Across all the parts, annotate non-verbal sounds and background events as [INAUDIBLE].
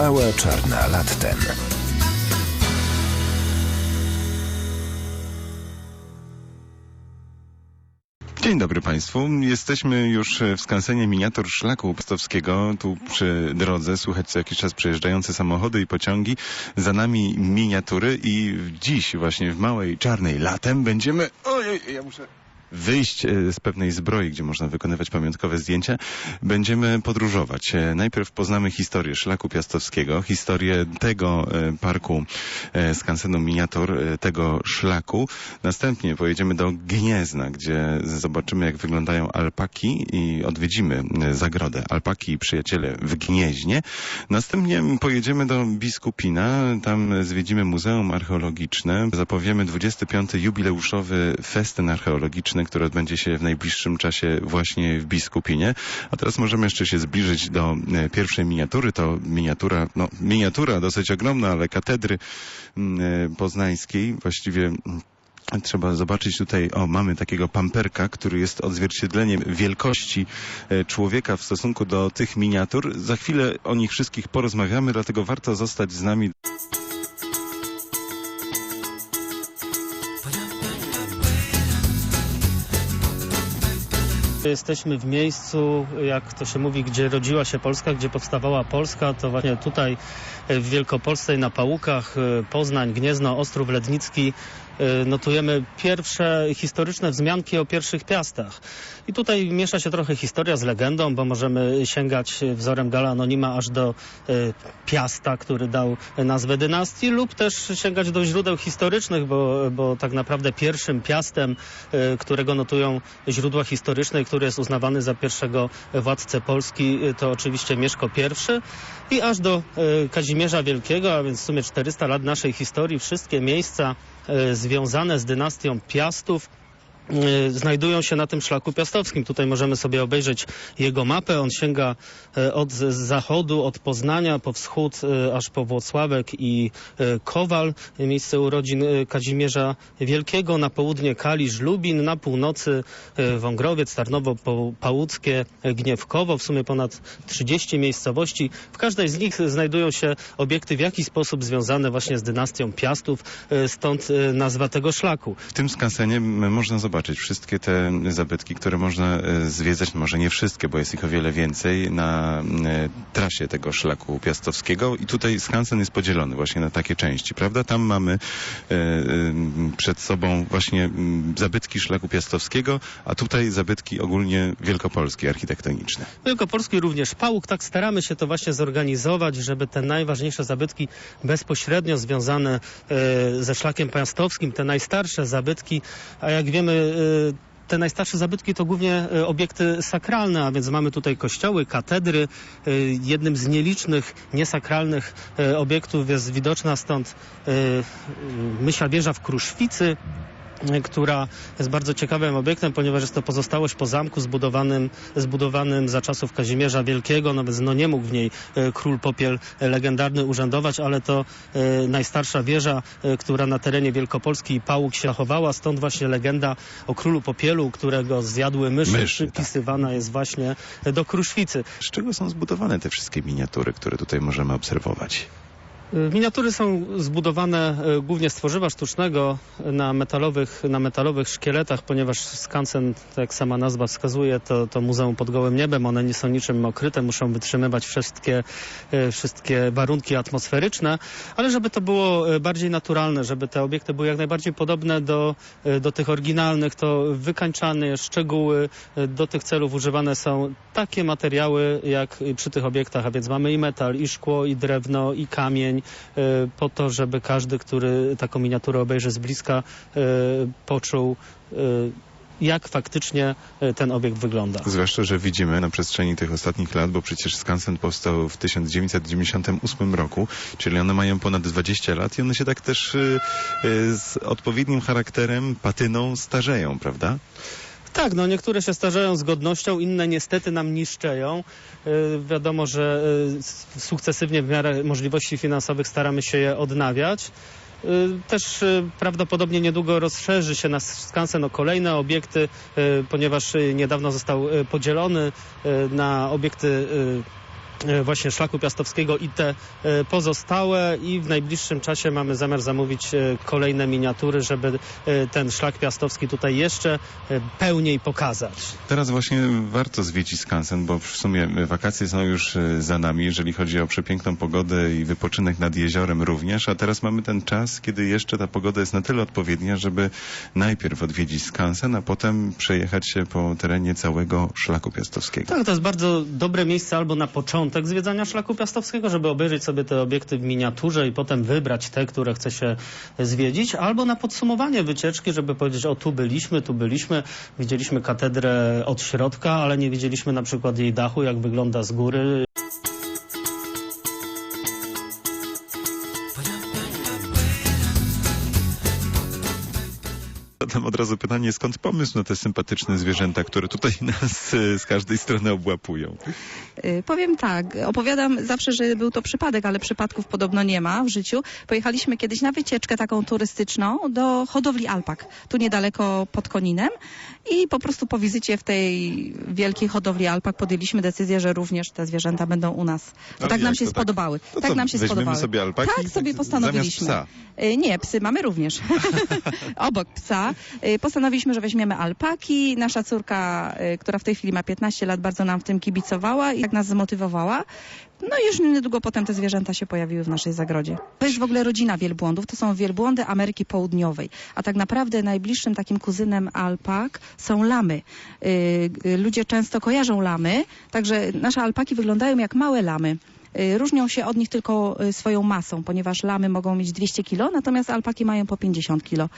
Mała czarna latten. Dzień dobry Państwu. Jesteśmy już w skansenie miniatur szlaku Pstowskiego. Tu przy drodze słychać co jakiś czas przejeżdżające samochody i pociągi. Za nami miniatury i dziś właśnie w małej czarnej latem będziemy... Ojej, ja muszę wyjść e, z pewnej zbroi, gdzie można wykonywać pamiątkowe zdjęcia, będziemy podróżować. E, Najpierw poznamy historię Szlaku Piastowskiego, historię tego e, parku skansenu miniatur, tego szlaku. Następnie pojedziemy do Gniezna, gdzie zobaczymy, jak wyglądają alpaki i odwiedzimy zagrodę Alpaki i Przyjaciele w Gnieźnie. Następnie pojedziemy do Biskupina, tam zwiedzimy Muzeum Archeologiczne, zapowiemy 25. jubileuszowy festyn archeologiczny, który odbędzie się w najbliższym czasie właśnie w Biskupinie. A teraz możemy jeszcze się zbliżyć do e, pierwszej miniatury. To miniatura, no miniatura dosyć ogromna, ale katedry mm, e, poznańskiej. Właściwie mm, Trzeba zobaczyć tutaj, o, mamy takiego pamperka, który jest odzwierciedleniem wielkości e, człowieka w stosunku do tych miniatur. Za chwilę o nich wszystkich porozmawiamy, dlatego warto zostać z nami. Jesteśmy w miejscu, jak to się mówi, gdzie rodziła się Polska, gdzie powstawała Polska. To właśnie tutaj w Wielkopolsce na Pałukach, Poznań, Gniezno, Ostrów Lednicki notujemy pierwsze historyczne wzmianki o pierwszych piastach. I tutaj miesza się trochę historia z legendą, bo możemy sięgać wzorem Gala Anonima aż do e, Piasta, który dał nazwę dynastii, lub też sięgać do źródeł historycznych, bo, bo tak naprawdę pierwszym Piastem, e, którego notują źródła historyczne, który jest uznawany za pierwszego władcę Polski, to oczywiście Mieszko I i aż do Kazimierza Wielkiego, a więc w sumie 400 lat naszej historii, wszystkie miejsca związane z dynastią Piastów e, znajdują się na tym szlaku piastowskim. Tutaj możemy sobie obejrzeć jego mapę. On sięga e, od zachodu, od Poznania po wschód, e, aż po Włocławek i Kowal, miejsce urodzin Kazimierza Wielkiego. Na południe Kalisz, Lubin, na północy Wągrowiec, Tarnowo Pałuckie, Gniewkowo. W sumie ponad 30 miejscowości. W każdej z nich znajdują się obiekty w jakiś sposób związane właśnie z dynastią Piastów. Stąd nazwa tego szlaku. W tym skansenie można zobaczyć wszystkie te zabytki, które można e, zwiedzać, może nie wszystkie, bo jest ich o wiele więcej, na e, trasie tego szlaku piastowskiego i tutaj skansen jest podzielony właśnie na takie części, prawda? Tam mamy e, przed sobą właśnie zabytki szlaku piastowskiego, a tutaj zabytki ogólnie wielkopolskie, architektoniczne. Wielkopolski również Pałuk. Tak staramy się to właśnie zorganizować, żeby te najważniejsze zabytki bezpośrednio związane ze szlakiem piastowskim, te najstarsze zabytki, a jak wiemy te najstarsze zabytki to głównie e, obiekty sakralne, a więc mamy tutaj kościoły, katedry. E, Jednym z nielicznych niesakralnych obiektów jest widoczna stąd Mysia wieża w Kruszwicy, która jest bardzo ciekawym obiektem, ponieważ jest to pozostałość po zamku zbudowanym, zbudowanym za czasów Kazimierza Wielkiego, więc no nie mógł w niej e, król Popiel legendarny urzędować, ale to e, najstarsza wieża, e, która na terenie Wielkopolski i Pałuk się zachowała, stąd właśnie legenda o królu Popielu, którego zjadły myszy, Myszy, tak. przypisywana jest właśnie do Kruszwicy. Z czego są zbudowane te wszystkie miniatury, które tutaj możemy obserwować? Y, Miniatury są zbudowane y, głównie z tworzywa sztucznego na metalowych, na metalowych szkieletach, ponieważ skansen, jak sama nazwa wskazuje, to, to muzeum pod gołym niebem. One nie są niczym okryte, muszą wytrzymywać wszystkie, y, wszystkie warunki atmosferyczne, ale żeby to było bardziej naturalne, żeby te obiekty były jak najbardziej podobne do, do tych oryginalnych, to wykańczane szczegóły, do tych celów używane są takie materiały jak przy tych obiektach, a więc mamy i metal, i szkło, i drewno, i kamień, y, po to, żeby każdy, który taką miniaturę obejrzy z bliska, y, poczuł y, jak faktycznie ten obiekt wygląda. Zwłaszcza, że widzimy na przestrzeni tych ostatnich lat, bo przecież skansen powstał w 1998 roku, czyli one mają ponad 20 lat i one się tak też z odpowiednim charakterem, patyną starzeją, prawda? Tak, no niektóre się starzeją z godnością, inne niestety nam niszczeją. Y, wiadomo, że y, s- sukcesywnie w miarę możliwości finansowych staramy się je odnawiać. Y, Też y, prawdopodobnie niedługo rozszerzy się nasz skansen o kolejne obiekty, y, ponieważ niedawno został podzielony na obiekty właśnie szlaku piastowskiego i te e, pozostałe i w najbliższym czasie mamy zamiar zamówić e, kolejne miniatury, żeby e, ten szlak piastowski tutaj jeszcze e, pełniej pokazać. Teraz właśnie warto zwiedzić skansen, bo w sumie wakacje są już e, za nami, jeżeli chodzi o przepiękną pogodę i wypoczynek nad jeziorem również, a teraz mamy ten czas, kiedy jeszcze ta pogoda jest na tyle odpowiednia, żeby najpierw odwiedzić skansen, a potem przejechać się po terenie całego szlaku piastowskiego. Tak, to jest bardzo dobre miejsce albo na początek zwiedzania szlaku piastowskiego, żeby obejrzeć sobie te obiekty w miniaturze i potem wybrać te, które chce się zwiedzić, albo na podsumowanie wycieczki, żeby powiedzieć, o tu byliśmy, tu byliśmy, widzieliśmy katedrę od środka, ale nie widzieliśmy na przykład jej dachu, jak wygląda z góry. Zadam od razu pytanie, skąd pomysł na te sympatyczne zwierzęta, które tutaj [LAUGHS] nas e, z każdej strony obłapują? Y, Powiem tak, opowiadam zawsze, że był to przypadek, ale przypadków podobno nie ma w życiu. Pojechaliśmy kiedyś na wycieczkę taką turystyczną do hodowli alpak, tu niedaleko pod Koninem i po prostu po wizycie w tej wielkiej hodowli alpak podjęliśmy decyzję, że również te zwierzęta będą u nas. Bo tak nam się to tak? spodobały. To tak co, nam się spodobały. sobie alpaki tak sobie tak postanowiliśmy. zamiast Y, Nie, psy mamy również. [LAUGHS] Obok psa. Y, Postanowiliśmy, że weźmiemy alpaki. Nasza córka, y, która w tej chwili ma 15 lat, bardzo nam w tym kibicowała i jak nas zmotywowała. No i już niedługo potem te zwierzęta się pojawiły w naszej zagrodzie. To jest w ogóle rodzina wielbłądów. To są wielbłądy Ameryki Południowej. A tak naprawdę najbliższym takim kuzynem alpak są lamy. Y, Ludzie często kojarzą lamy, także nasze alpaki wyglądają jak małe lamy. Y, Różnią się od nich tylko y, swoją masą, ponieważ lamy mogą mieć 200 kg, natomiast alpaki mają po 50 kg.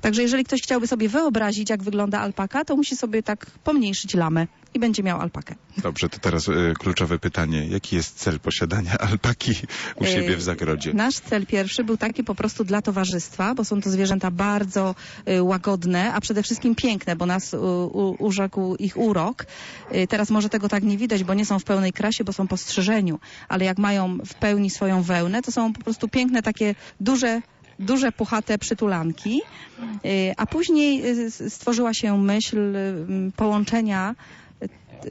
Także jeżeli ktoś chciałby sobie wyobrazić, jak wygląda alpaka, to musi sobie tak pomniejszyć lamę i będzie miał alpakę. Dobrze, to teraz e, kluczowe pytanie. Jaki jest cel posiadania [LAUGHS] alpaki u siebie w zagrodzie? Nasz cel pierwszy był taki po prostu dla towarzystwa, bo są to zwierzęta bardzo y, łagodne, a przede wszystkim piękne, bo nas y, u, urzekł ich urok. Y, teraz może tego tak nie widać, bo nie są w pełnej krasie, bo są po strzyżeniu, ale jak mają w pełni swoją wełnę, to są po prostu piękne takie duże duże, puchate przytulanki, Y, a później y, stworzyła się myśl y, połączenia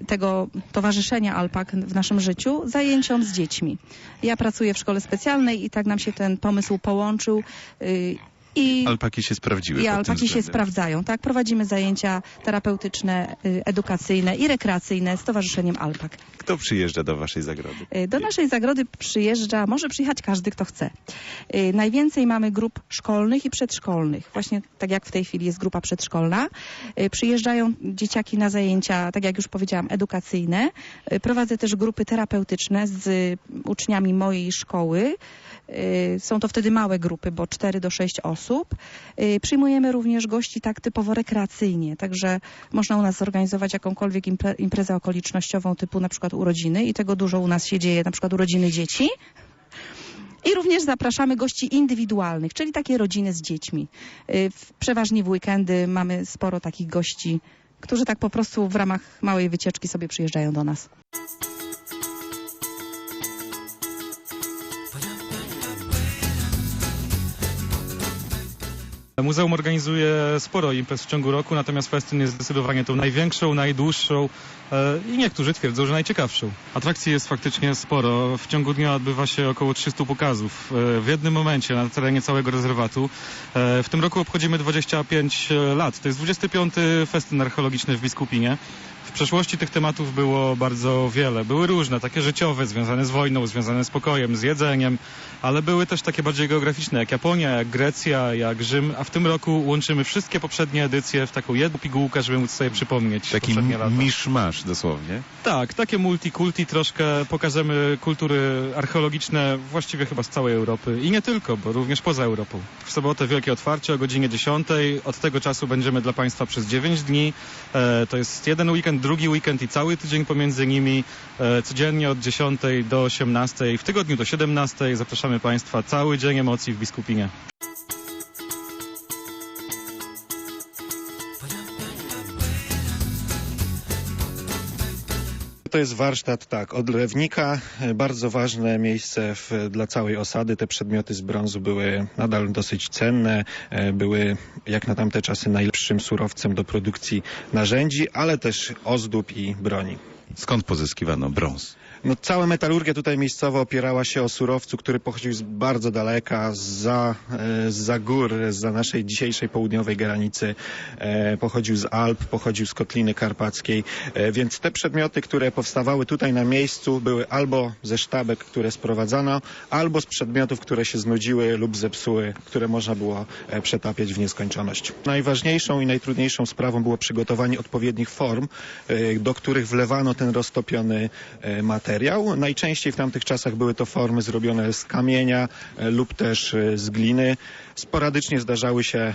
tego towarzyszenia alpak w naszym życiu zajęciom z dziećmi. Ja pracuję w szkole specjalnej i tak nam się ten pomysł połączył i, Alpaki się sprawdziły i alpaki się sprawdzają. Tak, prowadzimy zajęcia terapeutyczne, y, edukacyjne i rekreacyjne z Towarzyszeniem Alpak. Kto przyjeżdża do waszej zagrody? Y, Do naszej zagrody przyjeżdża, może przyjechać każdy, kto chce. Y, Najwięcej mamy grup szkolnych i przedszkolnych. Właśnie tak jak w tej chwili jest grupa przedszkolna. Przyjeżdżają dzieciaki na zajęcia, tak jak już powiedziałam, edukacyjne. Prowadzę też grupy terapeutyczne z uczniami mojej szkoły. Są to wtedy małe grupy, bo 4 do 6 osób. Y, Przyjmujemy również gości tak typowo rekreacyjnie, także można u nas zorganizować jakąkolwiek impre- imprezę okolicznościową typu na przykład urodziny i tego dużo u nas się dzieje, na przykład urodziny dzieci. I również zapraszamy gości indywidualnych, czyli takie rodziny z dziećmi. Y, Przeważnie w weekendy mamy sporo takich gości, którzy tak po prostu w ramach małej wycieczki sobie przyjeżdżają do nas. Muzeum organizuje sporo imprez w ciągu roku, natomiast festyn jest zdecydowanie tą największą, najdłuższą e, i niektórzy twierdzą, że najciekawszą. Atrakcji jest faktycznie sporo. W ciągu dnia odbywa się około 300 pokazów e, w jednym momencie na terenie całego rezerwatu. E, w tym roku obchodzimy 25 lat. To jest 25. festyn archeologiczny w Biskupinie. W przeszłości tych tematów było bardzo wiele. Były różne, takie życiowe, związane z wojną, związane z pokojem, z jedzeniem, ale były też takie bardziej geograficzne, jak Japonia, jak Grecja, jak Rzym, a w tym roku łączymy wszystkie poprzednie edycje w taką jedną pigułkę, żeby móc sobie przypomnieć Taki miszmasz dosłownie. Tak, takie multikulti troszkę pokażemy kultury archeologiczne właściwie chyba z całej Europy i nie tylko, bo również poza Europą. W sobotę wielkie otwarcie o godzinie 10. Od tego czasu będziemy dla Państwa przez 9 dni. E, to jest jeden weekend, drugi weekend i cały tydzień pomiędzy nimi. E, codziennie od 10 do 18, w tygodniu do 17. Zapraszamy Państwa cały dzień emocji w Biskupinie. Jest warsztat, tak, od lewnika. E, Bardzo ważne miejsce w, dla całej osady. Te przedmioty z brązu były nadal dosyć cenne. e, Były, jak na tamte czasy, najlepszym surowcem do produkcji narzędzi, ale też ozdób i broni. Skąd pozyskiwano brąz? No, cała metalurgia tutaj miejscowa opierała się o surowcu, który pochodził z bardzo daleka, za, e, za gór, za naszej dzisiejszej południowej granicy. E, pochodził z Alp, pochodził z Kotliny Karpackiej. E, więc te przedmioty, które powstawały tutaj na miejscu, były albo ze sztabek, które sprowadzano, albo z przedmiotów, które się znudziły lub zepsuły, które można było przetapiać w nieskończoność. Najważniejszą i najtrudniejszą sprawą było przygotowanie odpowiednich form, do których wlewano ten roztopiony e, materiał. Najczęściej w tamtych czasach były to formy zrobione z kamienia e, lub też e, z gliny. Sporadycznie zdarzały się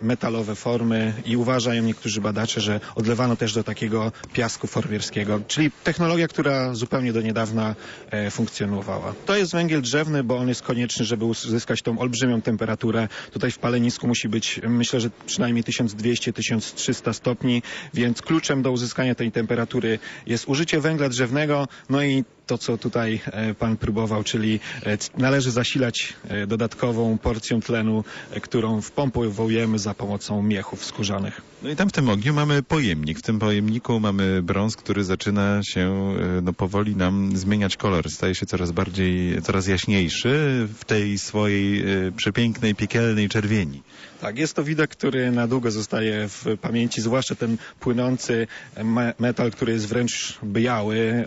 metalowe formy i uważają niektórzy badacze, że odlewano też do takiego piasku forwierskiego, czyli technologia, która zupełnie do niedawna e, funkcjonowała. To jest węgiel drzewny, bo on jest konieczny, żeby uzyskać tą olbrzymią temperaturę. Tutaj w palenisku musi być, myślę, że przynajmniej 1200-1300 stopni, więc kluczem do uzyskania tej temperatury jest użycie węgla drzewnego, no i to, co tutaj e, pan próbował, czyli e, należy zasilać e, dodatkową porcją tlenu, którą wpompowujemy za pomocą miechów skórzanych. No i tam w tym ogniu mamy pojemnik. W tym pojemniku mamy brąz, który zaczyna się no, powoli nam zmieniać kolor. Staje się coraz bardziej, coraz jaśniejszy w tej swojej przepięknej, piekielnej czerwieni. Tak, jest to widok, który na długo zostaje w pamięci, zwłaszcza ten płynący me metal, który jest wręcz biały.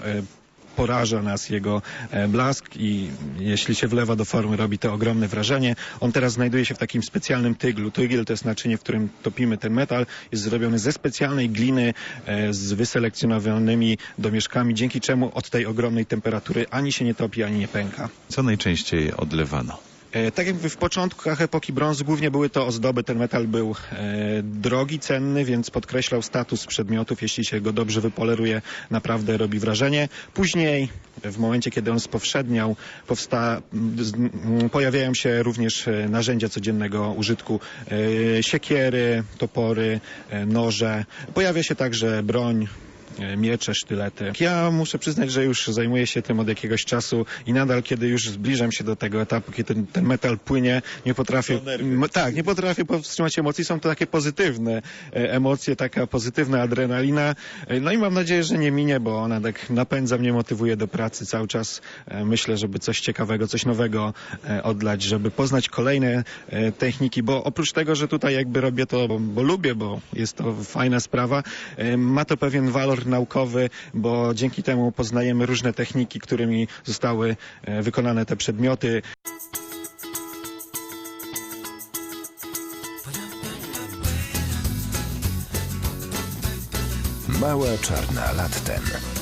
Poraża nas jego e, blask i jeśli się wlewa do formy, robi to ogromne wrażenie. On teraz znajduje się w takim specjalnym tyglu. Tygiel to jest naczynie, w którym topimy ten metal. Jest zrobiony ze specjalnej gliny e, z wyselekcjonowanymi domieszkami, dzięki czemu od tej ogromnej temperatury ani się nie topi, ani nie pęka. Co najczęściej odlewano? E, Tak jak w początkach epoki brązu głównie były to ozdoby, ten metal był e, drogi, cenny, więc podkreślał status przedmiotów. Jeśli się go dobrze wypoleruje, naprawdę robi wrażenie. Później, w momencie kiedy on spowszedniał, powsta, pojawiają się również e, narzędzia codziennego użytku. Siekiery, topory, noże. Pojawia się także broń, miecze, sztylety. Ja muszę przyznać, że już zajmuję się tym od jakiegoś czasu i nadal, kiedy już zbliżam się do tego etapu, kiedy ten, ten metal płynie, nie potrafię, tak, nie potrafię powstrzymać emocji. Są to takie pozytywne e, emocje, taka pozytywna adrenalina. E, No i mam nadzieję, że nie minie, bo ona tak napędza mnie, motywuje do pracy cały czas. E, Myślę, żeby coś ciekawego, coś nowego e, odlać, żeby poznać kolejne e, techniki, bo oprócz tego, że tutaj jakby robię to, bo, bo lubię, bo jest to fajna sprawa, e, ma to pewien walor naukowy, bo dzięki temu poznajemy różne techniki, którymi zostały e, wykonane te przedmioty. Mała czarna latten.